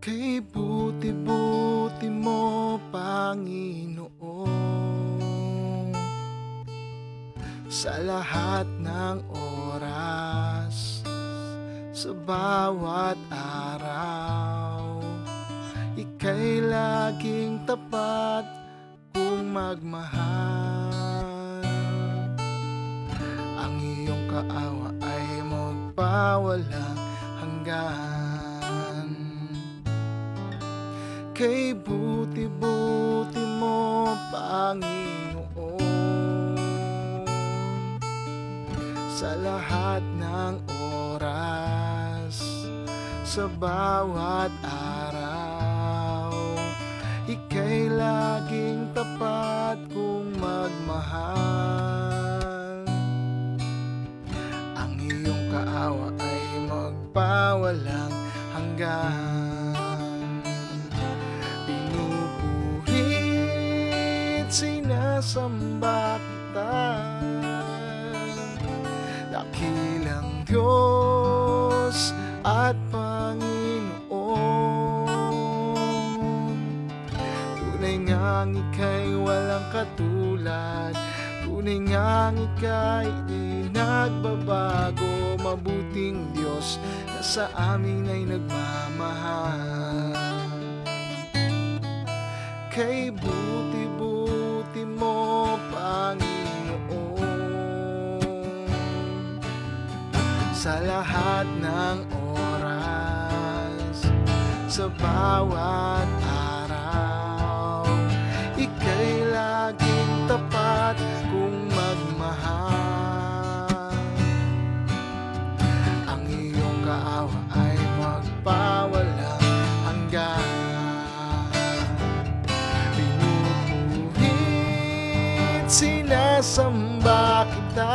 Kay buti-buti mo, Panginoon. Sa lahat ng oras Sa bawat araw Ika'y laging tapat kung magmahal. Ang iyong kaawa ay magpawalang hanggan Kay buti-buti mo, Panginoon. Sa lahat ng oras Sa bawat araw Ika'y laging tapat kung magmahal. Ang iyong kaawa ay magpawalang hanggan sinasamba kita Dakilang Diyos at Panginoon. Tunay ngang ika'y walang katulad. Tunay ngang ika'y di nagbabago. Mabuting Diyos na sa amin ay nagmamahal. Kay mo, Panginoon. Sa lahat ng oras Sa bawat araw Ika'y laging tapat sinasamba kita.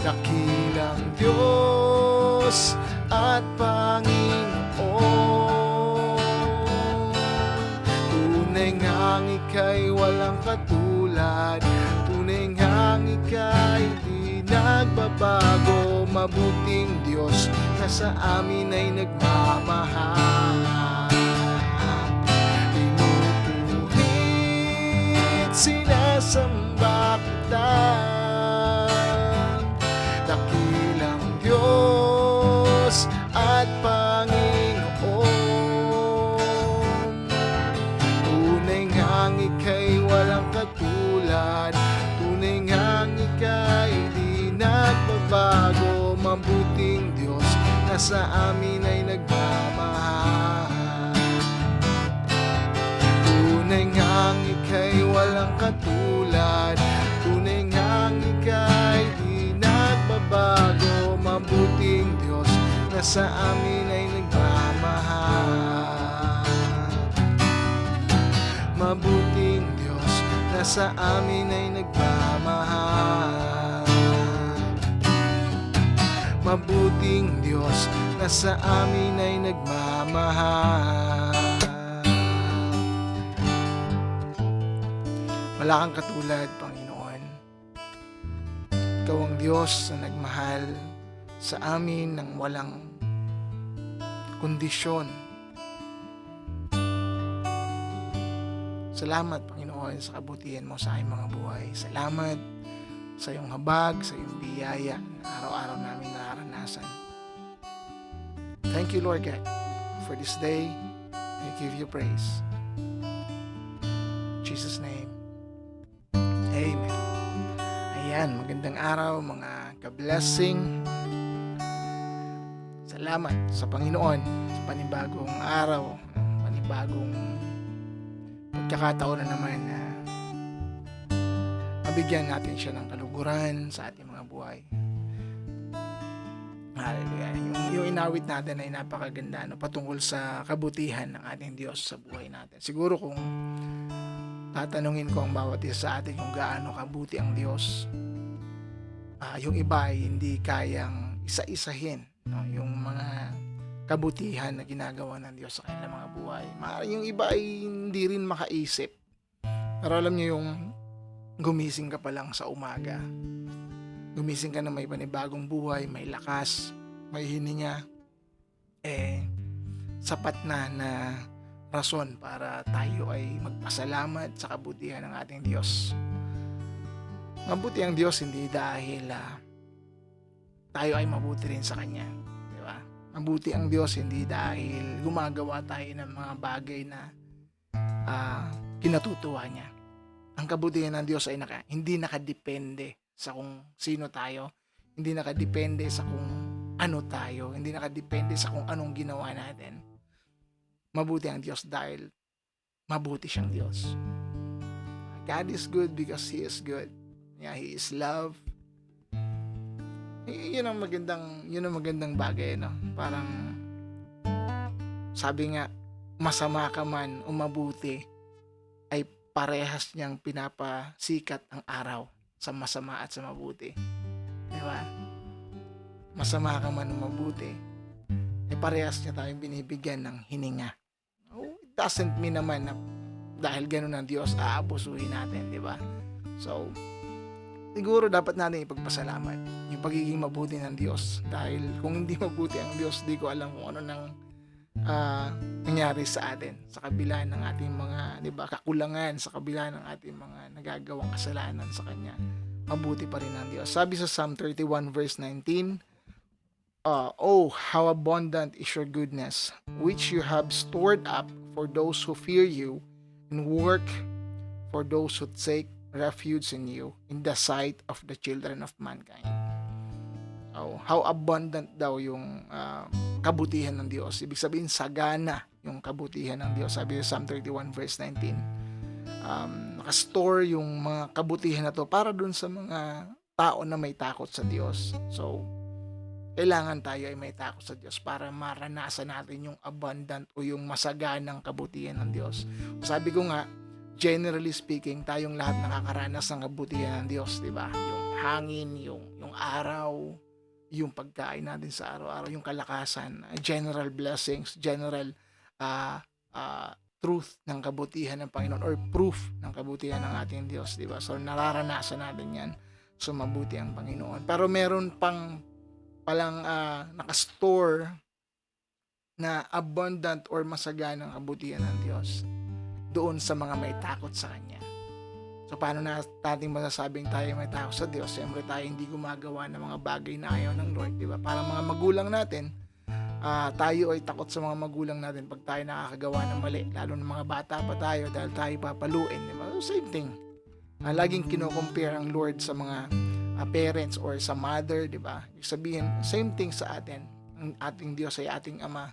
Dakilang Diyos at Panginoon. Tunay ngang ika'y walang katulad. Tunay ngang ika'y di nagbabago. Mabuting Diyos na sa amin ay nagmamahal Pinupuhit, sinasamba kita. Dakilang Diyos at Panginoon Tunay ngang ika'y walang katulad Tunay ngang ika'y di nagbabago. Mabuting Diyos na sa amin ay nagmamahal. Tunay ngang ika'y walang katulad. Tunay ngang ika'y di nagbabago. Mabuting Diyos na sa amin ay nagmamahal. Mabuting Diyos na sa amin ay nagmamahal. Mabuting Diyos na sa amin ay nagmamahal Wala kang katulad, Panginoon. Ikaw ang Diyos na nagmahal sa amin ng walang kondisyon. Salamat, Panginoon, sa kabutihan mo sa aming mga buhay. Salamat sa iyong habag, sa iyong biyaya na araw-araw namin nararanasan. Thank you, Lord God, for this day. I give you praise. In Jesus' name. Ayan, magandang araw mga ka-blessing. Salamat sa Panginoon sa panibagong araw, panibagong pagkakataon na naman na mabigyan natin siya ng kaluguran sa ating mga buhay. Hallelujah. Yung, yung inawit natin ay napakaganda no, patungkol sa kabutihan ng ating Diyos sa buhay natin. Siguro kung tatanungin ko ang bawat isa sa atin kung gaano kabuti ang Diyos, ah, yung iba ay hindi kayang isa-isahin no, yung mga kabutihan na ginagawa ng Diyos sa kanilang mga buhay. Maaaring yung iba ay hindi rin makaisip. Pero alam niyo yung gumising ka pa lang sa umaga. Gumising ka na may panibagong buhay, may lakas, may hininga. eh sapat na na rason para tayo ay magpasalamat sa kabutihan ng ating Diyos. Mabuti ang Diyos hindi dahil ah, tayo ay mabuti rin sa Kanya. Di ba? Mabuti ang Diyos hindi dahil gumagawa tayo ng mga bagay na ah, kinatutuwa niya. Ang kabutihan ng Diyos ay naka, hindi nakadepende sa kung sino tayo, hindi nakadepende sa kung ano tayo, hindi nakadepende sa kung anong ginawa natin. Mabuti ang Diyos dahil mabuti siyang Diyos. God is good because He is good. Yeah, He is love. Y- yun ang magandang, yun ang magandang bagay, no? Parang, sabi nga, masama ka man o mabuti, ay parehas niyang pinapasikat ang araw sa masama at sa mabuti. Di ba? Masama ka man o mabuti, ay parehas niya tayong binibigyan ng hininga. Oh, it doesn't mean naman na dahil ganun ang Diyos, aabusuhin natin, di ba? So, siguro dapat natin ipagpasalamat yung pagiging mabuti ng Diyos. Dahil kung hindi mabuti ang Diyos, di ko alam kung ano nang ah, nangyari sa atin sa kabila ng ating mga, di ba, kakulangan, sa kabila ng ating mga nagagawang kasalanan sa Kanya. Mabuti pa rin ang Diyos. Sabi sa Psalm 31 verse 19, uh, Oh, how abundant is your goodness, which you have stored up for those who fear you and work for those who take refuge in you in the sight of the children of mankind. Oh, how abundant daw yung ah, kabutihan ng Diyos. Ibig sabihin, sagana yung kabutihan ng Diyos. Sabi sa Psalm 31 verse 19. Um, nakastore yung mga kabutihan na to para dun sa mga tao na may takot sa Diyos. So, kailangan tayo ay may takot sa Diyos para maranasan natin yung abundant o yung masaganang kabutihan ng Diyos. Sabi ko nga, generally speaking, tayong lahat nakakaranas ng kabutihan ng Diyos, di ba? Yung hangin, yung, yung araw, yung pagkain natin sa araw-araw, yung kalakasan, general blessings, general uh, uh, truth ng kabutihan ng Panginoon or proof ng kabutihan ng ating Diyos, di ba? So, nararanasan natin yan. So, mabuti ang Panginoon. Pero meron pang palang uh, nakastore na abundant or masaganang kabutihan ng Diyos doon sa mga may takot sa Kanya. So, paano na natin masasabing tayo may takot sa Diyos? Siyempre tayo hindi gumagawa ng mga bagay na ayaw ng Lord, di ba? Parang mga magulang natin, ah, tayo ay takot sa mga magulang natin pag tayo nakakagawa ng mali. Lalo ng mga bata pa tayo dahil tayo papaluin, di ba? So, same thing. Ah, laging kino-compare ang Lord sa mga ah, parents or sa mother, di ba? Ibig Sabihin, same thing sa atin. Ang ating Diyos ay ating Ama,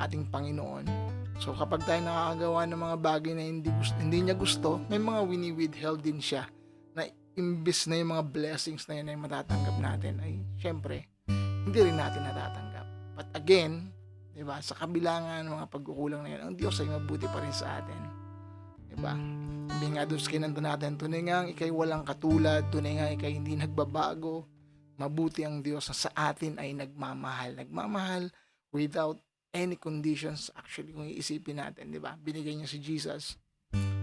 ating Panginoon. So kapag tayo nakakagawa ng mga bagay na hindi, gusto, hindi niya gusto, may mga wini-withheld din siya na imbis na yung mga blessings na yun ay matatanggap natin, ay syempre, hindi rin natin natatanggap. But again, di ba, sa kabila nga ng mga pagkukulang na yun, ang Diyos ay mabuti pa rin sa atin. Di ba? Sabi nga doon sa kinanta natin, tunay nga ikay walang katulad, tunay nga ikay hindi nagbabago, mabuti ang Diyos na sa atin ay nagmamahal. Nagmamahal without any conditions actually kung iisipin natin, di ba? Binigay niya si Jesus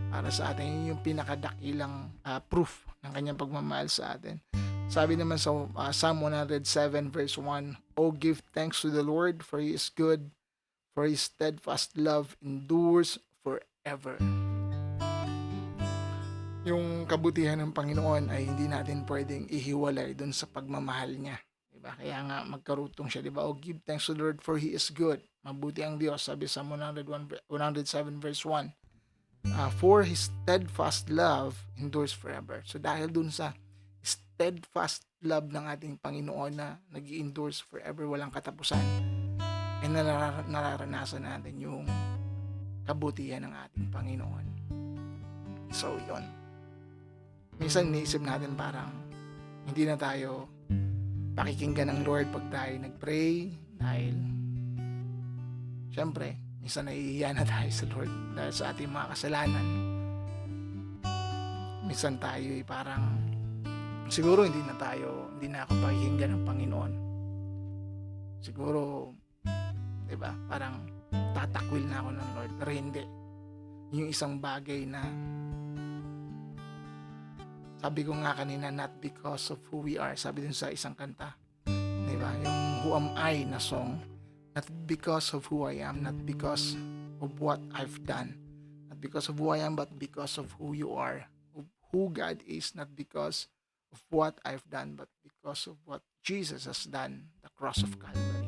para sa atin. Yun yung pinakadakilang ah, proof ng kanyang pagmamahal sa atin. Sabi naman sa ah, Psalm 107 verse 1, Oh, give thanks to the Lord for He is good, for His steadfast love endures forever. Yung kabutihan ng Panginoon ay hindi natin pwedeng ihiwalay dun sa pagmamahal niya. Diba? Kaya nga magkarutong siya, diba? Oh, give thanks to the Lord for He is good. Mabuti ang Diyos, sabi sa 101, 107 verse 1. Ah, for His steadfast love endures forever. So dahil dun sa steadfast love ng ating Panginoon na nag endures forever, walang katapusan, ay narar- nararanasan natin yung kabutihan ng ating Panginoon. So, yon Minsan niisip natin parang hindi na tayo pakikinggan ng Lord pag tayo nag-pray dahil syempre, minsan nahihiya na tayo sa Lord dahil sa ating mga kasalanan. Minsan tayo ay parang siguro hindi na tayo, hindi na ako pakikinggan ng Panginoon. Siguro, di ba, parang tatakwil na ako ng Lord, pero hindi. Yung isang bagay na sabi ko nga kanina, not because of who we are. Sabi dun sa isang kanta. Di ba? Yung Who Am I na song. Not because of who I am, not because of what I've done, not because of who I am, but because of who you are, who God is, not because of what I've done, but because of what Jesus has done, the cross of Calvary.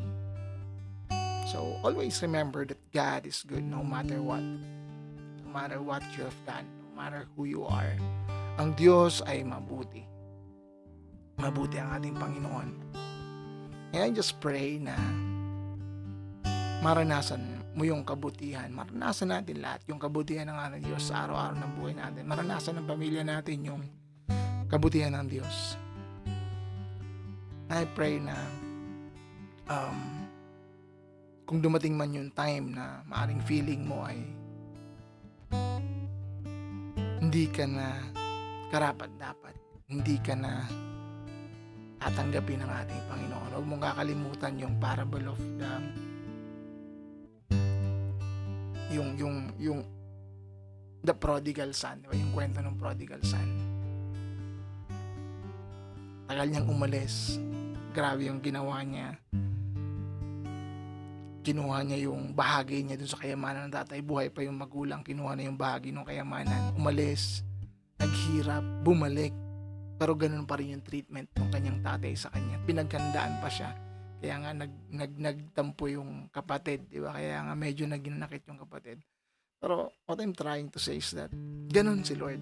So always remember that God is good no matter what. No matter what you have done, no matter who you are. Ang Diyos ay mabuti. Mabuti ang ating Panginoon. And I just pray na maranasan mo yung kabutihan. Maranasan natin lahat yung kabutihan ng ating Diyos sa araw-araw ng buhay natin. Maranasan ng pamilya natin yung kabutihan ng Diyos. I pray na um, kung dumating man yung time na maaring feeling mo ay hindi ka na karapat dapat, hindi ka na tatanggapin ng ating Panginoon. Huwag mong kakalimutan yung parable of the yung yung yung the prodigal son, di ba? Yung kwento ng prodigal son. Tagal niyang umalis. Grabe yung ginawa niya. Kinuha niya yung bahagi niya dun sa kayamanan ng tatay. Buhay pa yung magulang. Kinuha na yung bahagi ng kayamanan. Umalis. Naghirap. Bumalik. Pero ganun pa rin yung treatment ng kanyang tatay sa kanya. Pinagkandaan pa siya. Kaya nga nag, nag, nagtampo yung kapatid, di ba? Kaya nga medyo naginanakit yung kapatid. Pero what I'm trying to say is that ganun si Lord.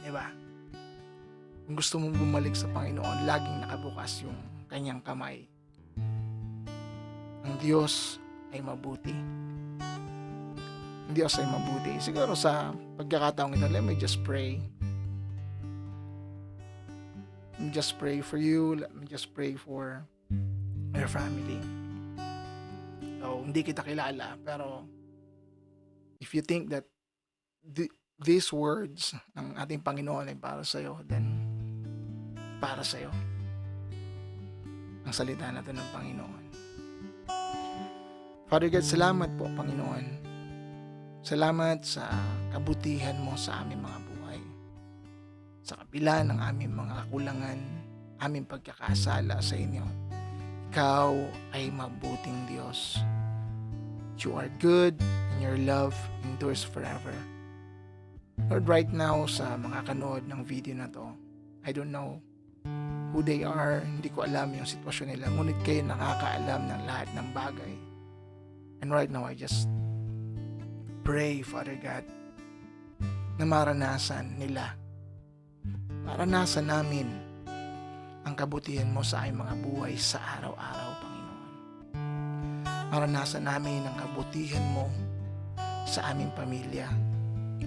Di ba? Kung gusto mong bumalik sa Panginoon, laging nakabukas yung kanyang kamay. Ang Diyos ay mabuti. Ang Diyos ay mabuti. Siguro sa pagkakataong ito, let me just pray. Just pray for you. Let me just pray for your family. So, hindi kita kilala, pero if you think that th- these words ng ating Panginoon ay para sa'yo, then para sa'yo. Ang salita natin ng Panginoon. Father God, salamat po, Panginoon. Salamat sa kabutihan mo sa aming mga buhay. Sa kabila ng aming mga kakulangan, aming pagkakasala sa inyo. Ikaw ay mabuting Diyos. You are good and your love endures forever. Lord, right now sa mga kanood ng video na to, I don't know who they are, hindi ko alam yung sitwasyon nila, ngunit kayo nakakaalam ng lahat ng bagay. And right now, I just pray, Father God, na maranasan nila, maranasan namin ang kabutihan mo sa aming mga buhay sa araw-araw, Panginoon. Maranasan namin ang kabutihan mo sa aming pamilya,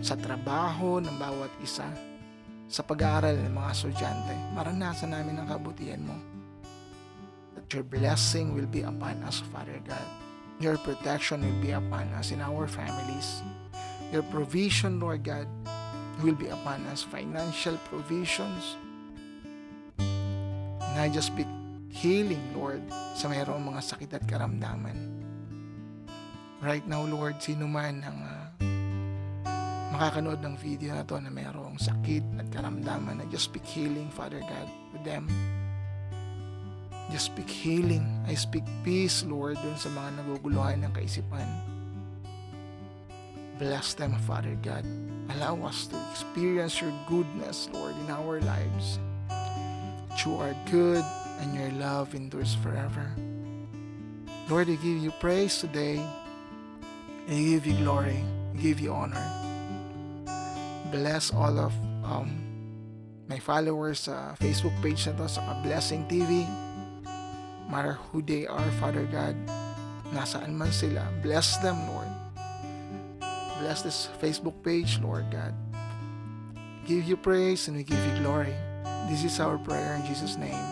sa trabaho ng bawat isa, sa pag-aaral ng mga estudyante. Maranasan namin ang kabutihan mo. That your blessing will be upon us, Father God. Your protection will be upon us in our families. Your provision, Lord God, will be upon us. Financial provisions. And I just speak healing, Lord, sa mayroong mga sakit at karamdaman. Right now, Lord, sino man ang ah, makakanood ng video na to na mayroong sakit at karamdaman, I just speak healing, Father God, to them. Just speak healing. I speak peace, Lord, dun sa mga naguguluhan ng kaisipan. Bless them, Father God. Allow us to experience your goodness, Lord, in our lives. You are good and your love endures forever. Lord, I give you praise today. I give you glory. I give you honor. Bless all of um, my followers sa Facebook page na to, sa Blessing TV. matter who they are, Father God, nasaan man sila, bless them, Lord. Bless this Facebook page, Lord God. Give you praise and we give you glory. This is our prayer in Jesus' name.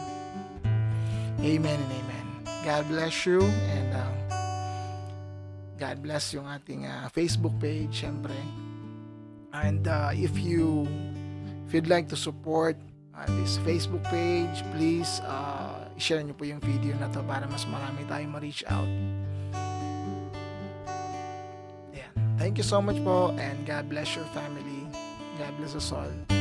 Amen and amen. God bless you and uh, God bless yung ating uh, Facebook page, syempre. And uh, if you if you'd like to support uh, this Facebook page, please uh, share nyo po yung video na to para mas marami tayong ma-reach out. Ayan. Thank you so much po and God bless your family. God bless us all.